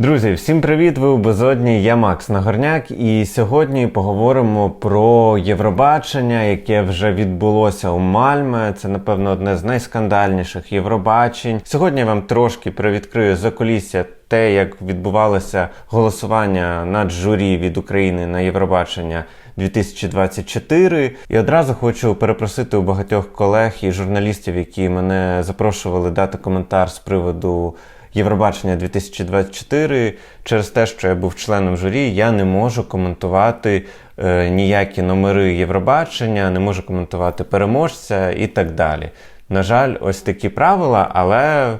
Друзі, всім привіт! Ви у безодні. Я Макс Нагорняк, і сьогодні поговоримо про Євробачення, яке вже відбулося у Мальме. Це, напевно, одне з найскандальніших Євробачень. Сьогодні я вам трошки привідкрию закулісся те, як відбувалося голосування над журі від України на Євробачення 2024. І одразу хочу перепросити у багатьох колег і журналістів, які мене запрошували дати коментар з приводу. Євробачення 2024 через те, що я був членом журі, я не можу коментувати е, ніякі номери Євробачення, не можу коментувати переможця і так далі. На жаль, ось такі правила, але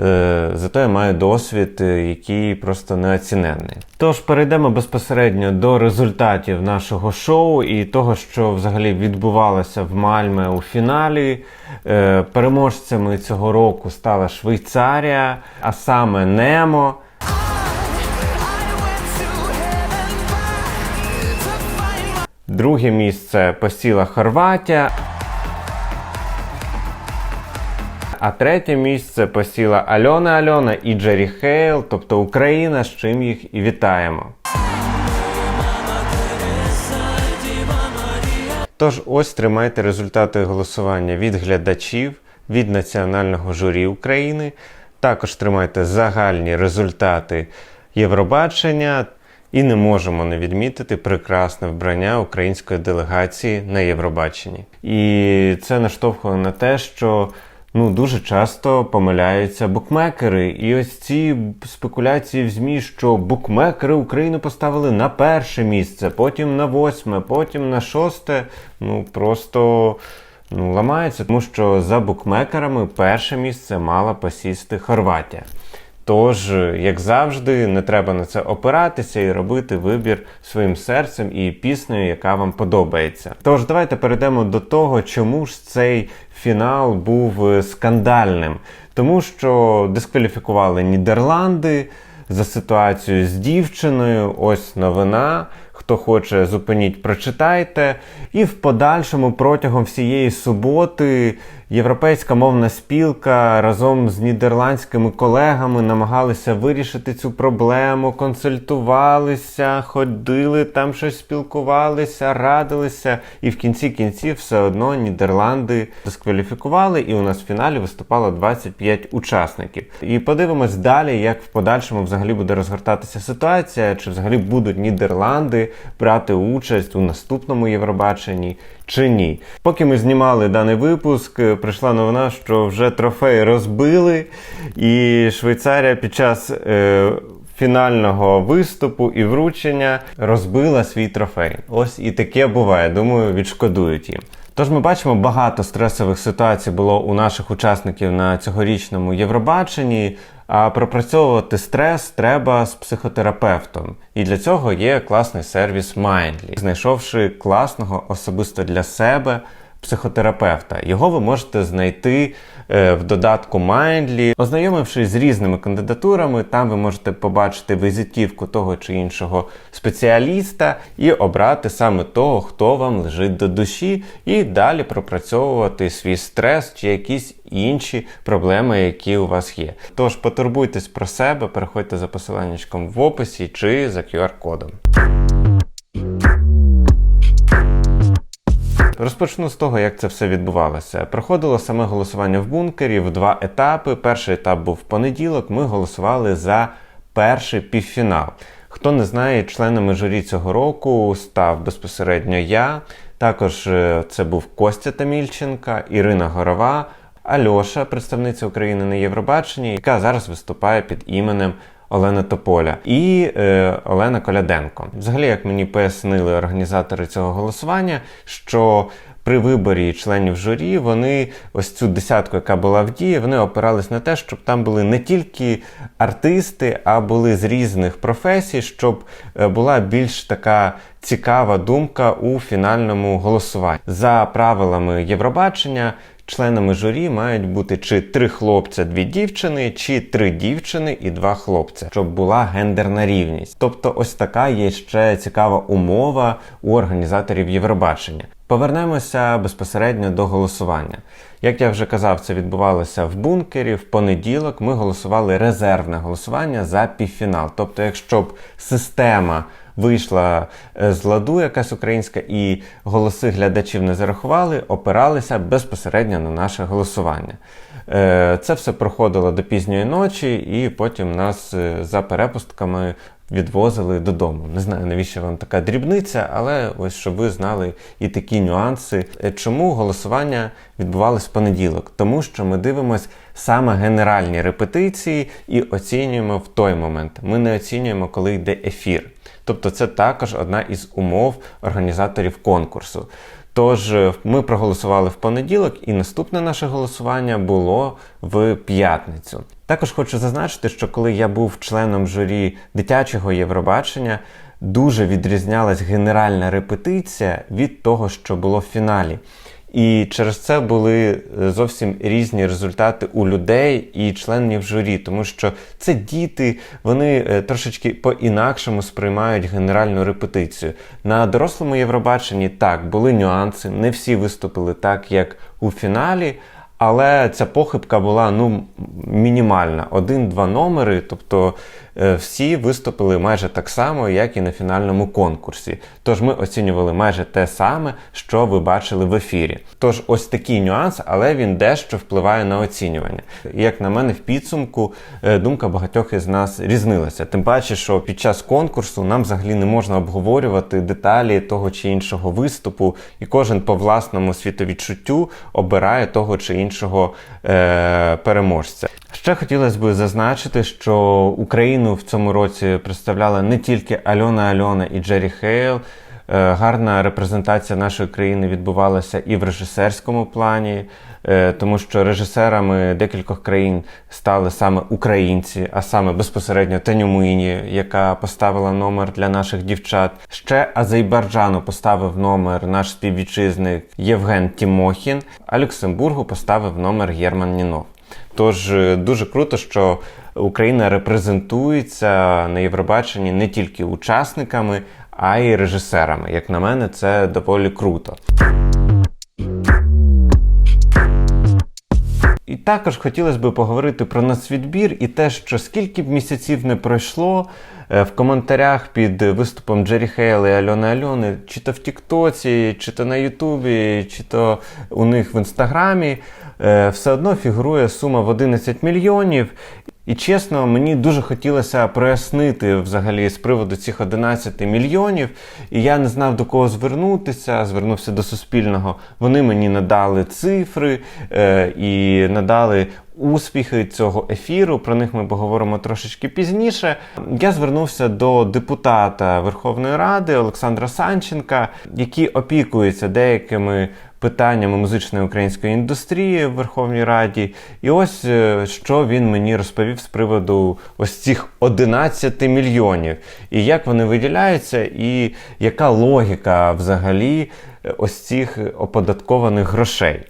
е, зато я маю досвід, е, який просто неоціненний. Тож перейдемо безпосередньо до результатів нашого шоу і того, що взагалі відбувалося в Мальме у фіналі. Е, переможцями цього року стала Швейцарія, а саме Немо. Друге місце посіла Хорватія. А третє місце посіла Альона Альона і Джері Хейл, тобто Україна, з чим їх і вітаємо. Тож ось тримайте результати голосування від глядачів, від національного журі України. Також тримайте загальні результати Євробачення. І не можемо не відмітити прекрасне вбрання української делегації на Євробаченні. І це наштовхує на те, що ну дуже часто помиляються букмекери. І ось ці спекуляції в ЗМІ, що букмекери Україну поставили на перше місце, потім на восьме, потім на шосте. Ну просто ну, ламається, тому що за букмекерами перше місце мала посісти Хорватія. Тож, як завжди, не треба на це опиратися і робити вибір своїм серцем і піснею, яка вам подобається. Тож, давайте перейдемо до того, чому ж цей фінал був скандальним. Тому що дискваліфікували Нідерланди за ситуацію з дівчиною. Ось новина. Хто хоче, зупиніть, прочитайте. І в подальшому протягом всієї суботи європейська мовна спілка разом з нідерландськими колегами намагалися вирішити цю проблему, консультувалися, ходили там щось спілкувалися, радилися. І в кінці кінців все одно Нідерланди дискваліфікували, і у нас в фіналі виступало 25 учасників. І подивимось далі, як в подальшому взагалі буде розгортатися ситуація, чи взагалі будуть Нідерланди брати участь у наступному Євробаченні чи ні. Поки ми знімали даний випуск, прийшла новина, що вже трофеї розбили, і Швейцарія під час е, фінального виступу і вручення розбила свій трофей. Ось і таке буває. Думаю, відшкодують їм. Тож ми бачимо, багато стресових ситуацій було у наших учасників на цьогорічному Євробаченні. А пропрацьовувати стрес треба з психотерапевтом. І для цього є класний сервіс Mindly. Знайшовши класного особисто для себе психотерапевта. Його ви можете знайти е, в додатку Mindly. Ознайомившись з різними кандидатурами, там ви можете побачити візитівку того чи іншого спеціаліста і обрати саме того, хто вам лежить до душі, і далі пропрацьовувати свій стрес чи якісь інші проблеми, які у вас є. Тож потурбуйтесь про себе, переходьте за посиланнячком в описі чи за QR-кодом. Розпочну з того, як це все відбувалося. Проходило саме голосування в бункері в два етапи. Перший етап був в понеділок. Ми голосували за перший півфінал. Хто не знає, членами журі цього року став безпосередньо я. Також е, це був Костя Тамільченка, Ірина Горова, Альоша, представниця України на Євробаченні, яка зараз виступає під іменем Олена Тополя і е, Олена Коляденко. Взагалі, як мені пояснили організатори цього голосування, що при виборі членів журі вони ось цю десятку, яка була в дії, вони опирались на те, щоб там були не тільки артисти, а були з різних професій, щоб е, була більш така цікава думка у фінальному голосуванні. За правилами Євробачення членами журі мають бути чи три хлопця, дві дівчини, чи три дівчини і два хлопця, щоб була гендерна рівність. Тобто, ось така є ще цікава умова у організаторів Євробачення. Повернемося безпосередньо до голосування. Як я вже казав, це відбувалося в бункері. В понеділок ми голосували резервне голосування за півфінал. Тобто, якщо б система вийшла е, з ладу, якась українська, і голоси глядачів не зарахували, опиралися безпосередньо на наше голосування. Е, Це все проходило до пізньої ночі, і потім нас е, за перепустками відвозили додому. Не знаю, навіщо вам така дрібниця, але ось щоб ви знали і такі нюанси. Е, Чому голосування відбувалось в понеділок? Тому що ми дивимось саме генеральні репетиції і оцінюємо в той момент. Ми не оцінюємо, коли йде ефір. Тобто, це також одна із умов організаторів конкурсу. Тож е, ми проголосували в понеділок, і наступне наше голосування було в п'ятницю. Також хочу зазначити, що коли я був членом журі дитячого Євробачення, дуже відрізнялась генеральна репетиція від того, що було в фіналі. І через це були е, зовсім різні результати у людей і членів журі, тому що це діти, вони е, трошечки по-інакшому сприймають генеральну репетицію. На дорослому Євробаченні так були нюанси, не всі виступили так, як у фіналі. Але ця похибка була ну мінімальна. Один-два номери, тобто е, всі виступили майже так само, як і на фінальному конкурсі. Тож ми оцінювали майже те саме, що ви бачили в ефірі. Тож ось такий нюанс, але він дещо впливає на оцінювання. Як на мене, в підсумку е, думка багатьох із нас різнилася. Тим паче, що під час конкурсу нам взагалі не можна обговорювати деталі того чи іншого виступу, і кожен по власному світовідчуттю обирає того чи іншого е- переможця. Ще хотілося б зазначити, що Україну в цьому році представляла не тільки Альона Альона і Джері Хейл. Е, Гарна репрезентація нашої країни відбувалася і в режисерському плані, тому що режисерами декількох країн стали саме українці, а саме безпосередньо Муїні, яка поставила номер для наших дівчат. Ще Азербайджану поставив номер наш співвітчизник Євген Тімохін, а Люксембургу поставив номер Єрман Нінов. Тож е, дуже круто, що Україна репрезентується на Євробаченні не тільки учасниками, а й режисерами. Як на мене, це доволі круто. І також хотілося б поговорити про нацвідбір і те, що скільки б місяців не пройшло е, в коментарях під виступом Джері Хейл і Альони Альони, чи то в Тіктоці, чи то на Ютубі, чи то у них в інстаграмі, е, все одно фігурує сума в 11 мільйонів. І чесно, мені дуже хотілося прояснити взагалі з приводу цих 11 мільйонів. І я не знав до кого звернутися, звернувся до Суспільного. Вони мені надали цифри е, і надали успіхи цього ефіру. Про них ми поговоримо трошечки пізніше. Я звернувся до депутата Верховної Ради Олександра Санченка, який опікується деякими питаннями музичної української індустрії в Верховній Раді. І ось е, що він мені розповів з приводу ось цих 11 мільйонів, і як вони виділяються, і яка логіка взагалі е, ось цих оподаткованих грошей.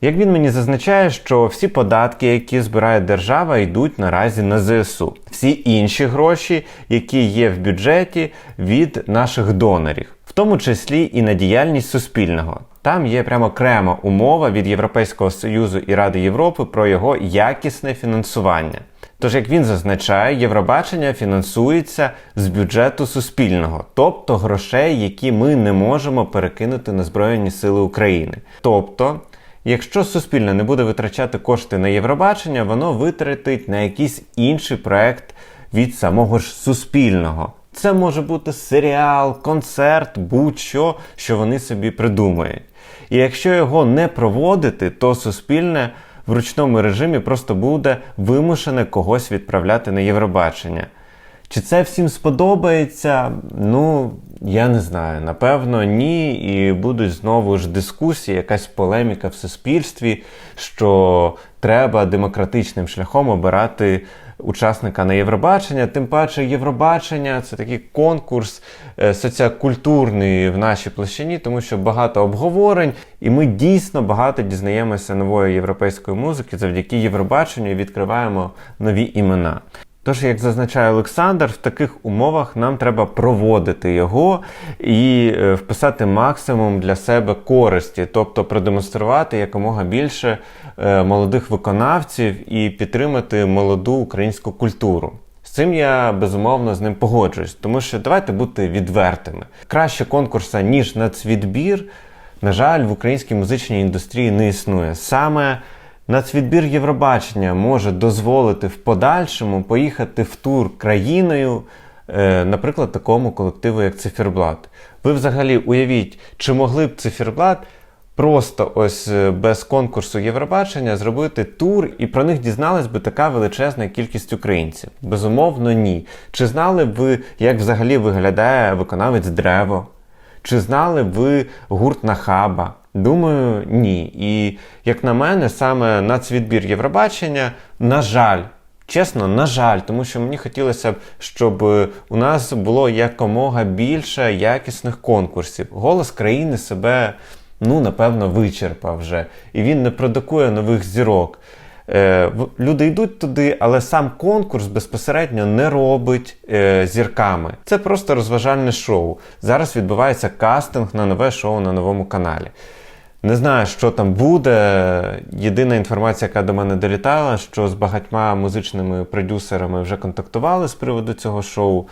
Як він мені зазначає, що всі податки, які збирає держава, йдуть наразі на ЗСУ. Всі інші гроші, які є в бюджеті від наших донорів, в тому числі і на діяльність Суспільного. Там є прямо окрема умова від Європейського Союзу і Ради Європи про його якісне фінансування. Тож, як він зазначає, Євробачення фінансується з бюджету суспільного, тобто грошей, які ми не можемо перекинути на Збройні Сили України. Тобто, якщо суспільне не буде витрачати кошти на Євробачення, воно витратить на якийсь інший проект від самого ж суспільного. Це може бути серіал, концерт, будь-що, що вони собі придумають. І якщо його не проводити, то суспільне в ручному режимі просто буде вимушене когось відправляти на Євробачення. Чи це всім сподобається? Ну, я не знаю. Напевно, ні. І будуть знову ж дискусії, якась полеміка в суспільстві, що треба демократичним шляхом обирати учасника на Євробачення. Тим паче, Євробачення це такий конкурс е, соціокультурний в нашій площині, тому що багато обговорень, і ми дійсно багато дізнаємося нової європейської музики завдяки Євробаченню і відкриваємо нові імена. Тож, як зазначає Олександр, в таких умовах нам треба проводити його і е, вписати максимум для себе користі, тобто продемонструвати якомога більше е, молодих виконавців і підтримати молоду українську культуру. З цим я безумовно з ним погоджуюсь, тому що давайте бути відвертими. Краще конкурса, ніж нацвідбір, на жаль, в українській музичній індустрії не існує. Саме нацвідбір Євробачення може дозволити в подальшому поїхати в тур країною, е, наприклад, такому колективу, як Циферблат. Ви взагалі уявіть, чи могли б Циферблат просто ось е, без конкурсу Євробачення зробити тур, і про них дізналась би така величезна кількість українців? Безумовно, ні. Чи знали б ви, як взагалі виглядає виконавець Древо? Чи знали б ви гурт Нахаба? Думаю, ні. І як на мене, саме нацвідбір Євробачення, на жаль, чесно, на жаль, тому що мені хотілося б, щоб е, у нас було якомога більше якісних конкурсів. Голос країни себе, ну, напевно, вичерпав вже. І він не продукує нових зірок. Е, люди йдуть туди, але сам конкурс безпосередньо не робить е, зірками. Це просто розважальне шоу. Зараз відбувається кастинг на нове шоу на новому каналі. Не знаю, що там буде. Єдина інформація, яка до мене долітала, що з багатьма музичними продюсерами вже контактували з приводу цього шоу.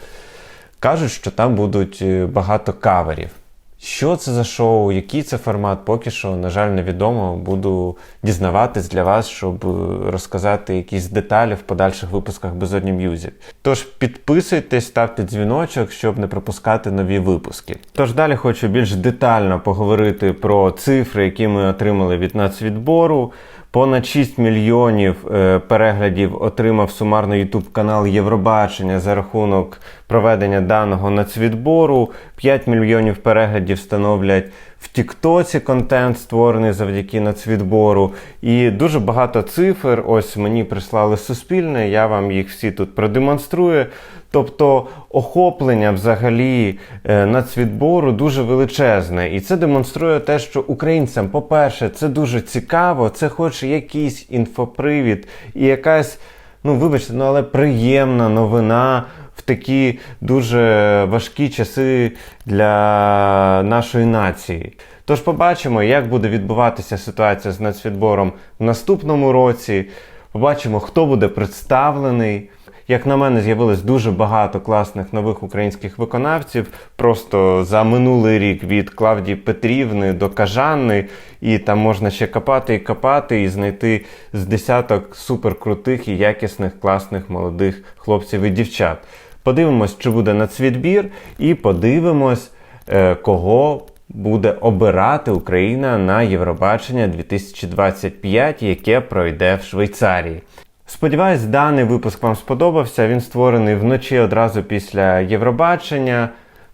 Кажуть, що там будуть е, багато каверів. Що це за шоу, який це формат, поки що, на жаль, невідомо. Буду дізнаватись для вас, щоб е, розказати якісь деталі в подальших випусках Безодні Music. Тож підписуйтесь, ставте дзвіночок, щоб не пропускати нові випуски. Тож далі хочу більш детально поговорити про цифри, які ми отримали від нацвідбору. Понад 6 мільйонів е, переглядів отримав сумарно YouTube канал Євробачення за рахунок проведення даного нацвідбору. 5 мільйонів переглядів становлять в Тіктоці контент, створений завдяки нацвідбору. І дуже багато цифр. Ось мені прислали суспільне, я вам їх всі тут продемонструю. Тобто охоплення взагалі е, нацвідбору дуже величезне. І це демонструє те, що українцям, по-перше, це дуже цікаво, це хоч якийсь інфопривід і якась, ну вибачте, ну але приємна новина в такі дуже важкі часи для нашої нації. Тож побачимо, як буде відбуватися ситуація з нацвідбором в наступному році. Побачимо, хто буде представлений. Як на мене, з'явилось дуже багато класних нових українських виконавців. Просто за минулий рік від Клавдії Петрівни до Кажанни, і там можна ще копати і копати, і знайти з десяток суперкрутих і якісних класних молодих хлопців і дівчат. Подивимось, чи буде нацвідбір, і подивимось, е, кого буде обирати Україна на Євробачення 2025, яке пройде в Швейцарії. Сподіваюсь, даний випуск вам сподобався. Він створений вночі одразу після Євробачення.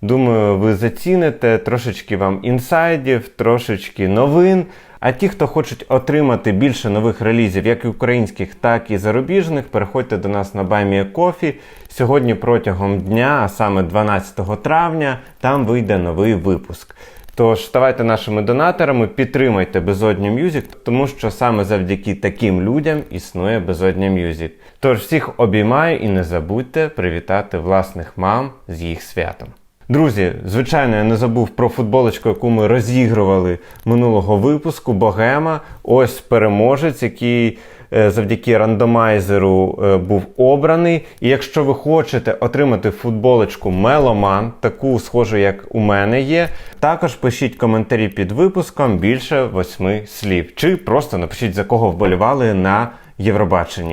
Думаю, ви заціните трошечки вам інсайдів, трошечки новин. А ті, хто хочуть отримати більше нових релізів, як українських, так і зарубіжних, переходьте до нас на BuyMeACoffee. Сьогодні протягом дня, а саме 12 травня, там вийде новий випуск. Тож ставайте нашими донаторами, підтримайте Безодня Мюзик, тому що саме завдяки таким людям існує Безодня Мюзик. Тож всіх обіймаю і не забудьте привітати власних мам з їх святом. Друзі, звичайно, я не забув про футболочку, яку ми розігрували минулого випуску. Богема. Ось переможець, який е, завдяки рандомайзеру е, був обраний. І якщо ви хочете отримати футболочку Меломан, таку схожу, як у мене є, також пишіть коментарі під випуском більше восьми слів. Чи просто напишіть за кого вболівали на Євробаченні.